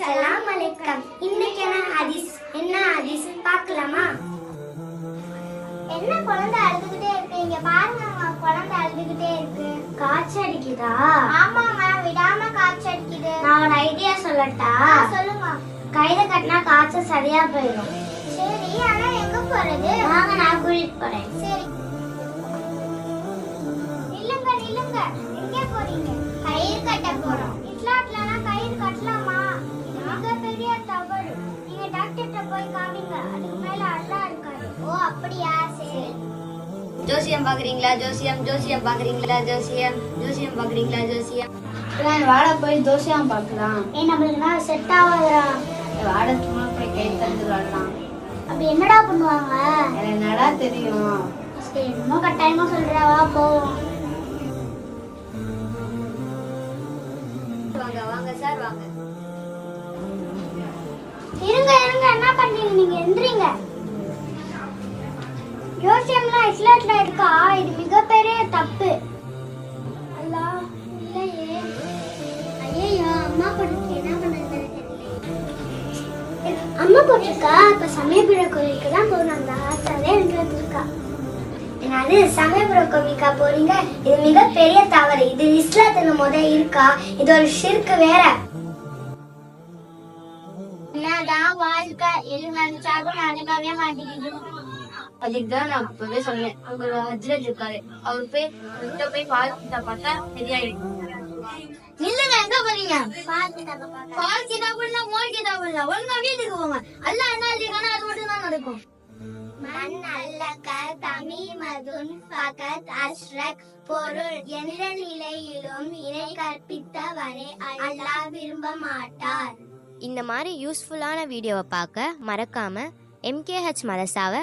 அஸ்ஸலாம் அலைக்கம். இன்னைக்கு என்ன ஹதீஸ்? என்ன ஹதீஸ்? பார்க்கலாமா? என்ன குழந்தை அழுதுகிட்டே இருக்கு? இங்க பாருங்கம்மா குழந்தை அழுதுகிட்டே இருக்கு. காய்ச்சல் அடிக்குதா ஆமாங்க விடாம காய்ச்சல் அடிக்குது நான் ஒரு ஐடியா சொல்லட்டா? சொல்லுங்க கையில கட்டினா காய்ச்சல் சரியா போயிடும் சரி ஆனா எங்க போறது? வாங்க நான் கூட்டிட்டு போறேன். சரி. நில்லுங்க நில்லுங்க. எங்க போறீங்க? கயிறு கட்ட போறோம். ஜோசியம் பாக்குறீங்களா? ஜோசியம் ஜோசியம் பாக்குறீங்களா? ஜோசியம் ஜோசியம் பாக்குறீங்களா? ஜோசியம். வாட போய் தோசையாம் பார்க்கலாம். ஏ நம்மளுக்கு தான் செட் ஆகாதுடா வாட சும்மா போய் கை தந்து வரலாம் அப்படி என்னடா பண்ணுவாங்க? எனக்கு என்னடா தெரியும். சரி என்னமோ கட்டாயமா சொல்றவா போவோம். வாங்க வாங்க சார் வாங்க. இருங்க இருங்க என்ன ஜோசியம்லாம் இருக்கா இது மிகப்பெரிய தப்பு. அல்லா இல்லையே. ஐயோ அம்மா என்ன அம்மா போட்டிருக்கா இப்ப சமயபுர கோவிலுக்கு தான் போகணும். அந்த ஆச்சாரே எனக்கு இருக்கா என்னது சமயபுர கோவிலுக்கா போறீங்க? இது மிகப்பெரிய தவறு. இது இஸ்லாத்துல முத இருக்கா? இது ஒரு ஷிர்க்கு வேற. என்னதான் வாழ்க்கை எது நினைச்சாலும் நடக்கவே மாட்டேங்குது. அதுக்கு தான் நான் இப்பவே சொன்னேன். அங்க ஹஜ்ரத் இருக்காரு. அவர் போய் கிட்ட போய் பால்கிட்ட பார்த்தா சரியாயிடும் நில்லுங்க எங்க போறீங்க? பால் கிதாபுல்ல மோல் கிதாபுல்ல ஒழுங்கா வீட்டுக்கு போங்க. அல்லாஹ் என்ன எழுதிருக்கானோ அது மட்டும் தான் நடக்கும் மன் அல்லக்க தமிமதுன் ஃபகத் அஷ்ரக் பொருள் எந்த நிலையிலும் இணை கற்பித்தவரை அல்லாஹ் விரும்ப மாட்டார். இந்த மாதிரி யூஸ்ஃபுல்லான வீடியோவை பார்க்க மறக்காமல் எம்கேஹெச் மதசாவை